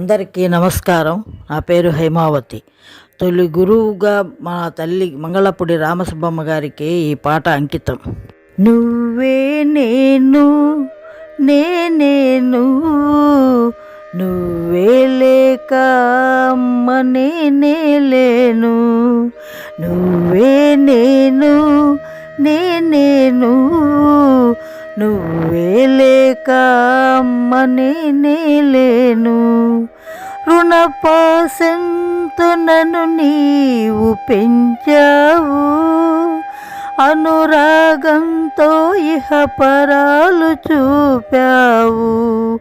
అందరికీ నమస్కారం. నా పేరు హైమావతి. తొలి గురువుగా మా తల్లి మంగళపూడి రామసుబ్బమ్మ గారికి ఈ పాట అంకితం. నువ్వే నేను నేనేను నువ్వే. లేక అమ్మ నేనే లేను. నువ్వే నేను నేనేను నువ్వే లేక అమ్మ నేనే లేను రుణపాసంతో నన్ను నీవు పెంచావు. అనురాగంతో ఇహ పరాలు చూపావు.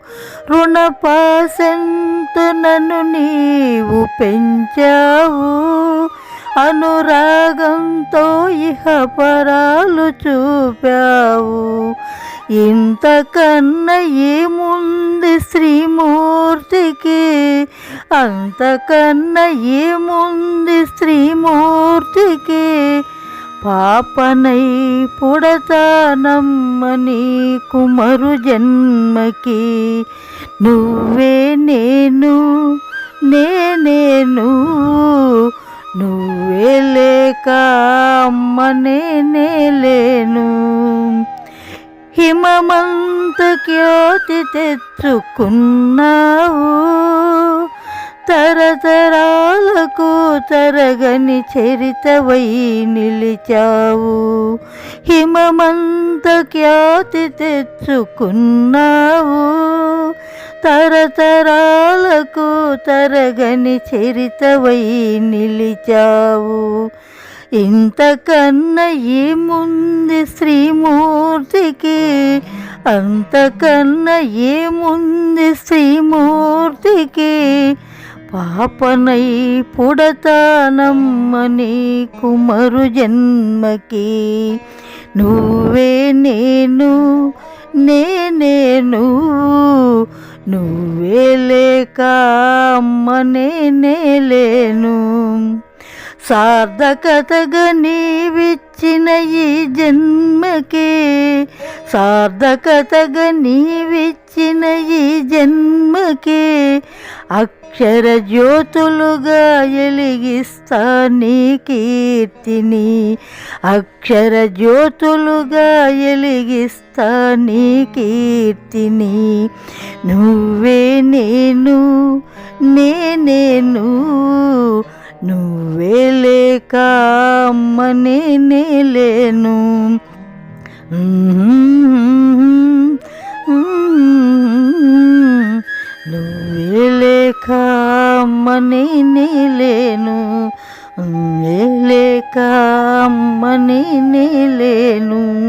రుణపాసంతో నన్ను నీవు పెంచావు. అనురాగంతో ఇహ పరాలు చూపావు. ఇంతకన్న ఏముంది శ్రీమూర్తికి? అంతకన్న ఏముంది శ్రీమూర్తికి? పాపనై పుడతానమ్మని కుమరు జన్మకి నువ్వే నేను నేనేను నువ్వే లేక అమ్మ నేనే లేను. హిమమంత ఖ్యాతి తెచ్చుకున్నావు. తరతరాలకు తరగని చరితవై నిలిచావు. హిమమంత ఖ్యాతి తెచ్చుకున్నావు. తరతరాలకు తరగని చరితవై నిలిచావు. ఇంతకన్నా ఏముంది శ్రీమూర్తికి? అంతకన్నా ఏముంది శ్రీమూర్తికి? పాపనై పుడతానమ్మని కుమరు జన్మకి నువ్వే నేను నేనేను నువ్వే లేక అమ్మ నేనే లేను. సార్థకతగా నీవిచ్చిన ఈ జన్మకి సార్థకతగా నీవిచ్చిన ఈ జన్మకి అక్షర జ్యోతులుగా ఎలిగిస్తా నీ కీర్తిని. అక్షర జ్యోతులుగా ఎలిగిస్తా నీ కీర్తిని. నువ్వే నేను నేనే నువ్వు నువ్వే లేక అమ్మ నేనే లేను. నువ్వే లేక అమ్మ నేనే లేను. లేక అమ్మ నేనే లేను.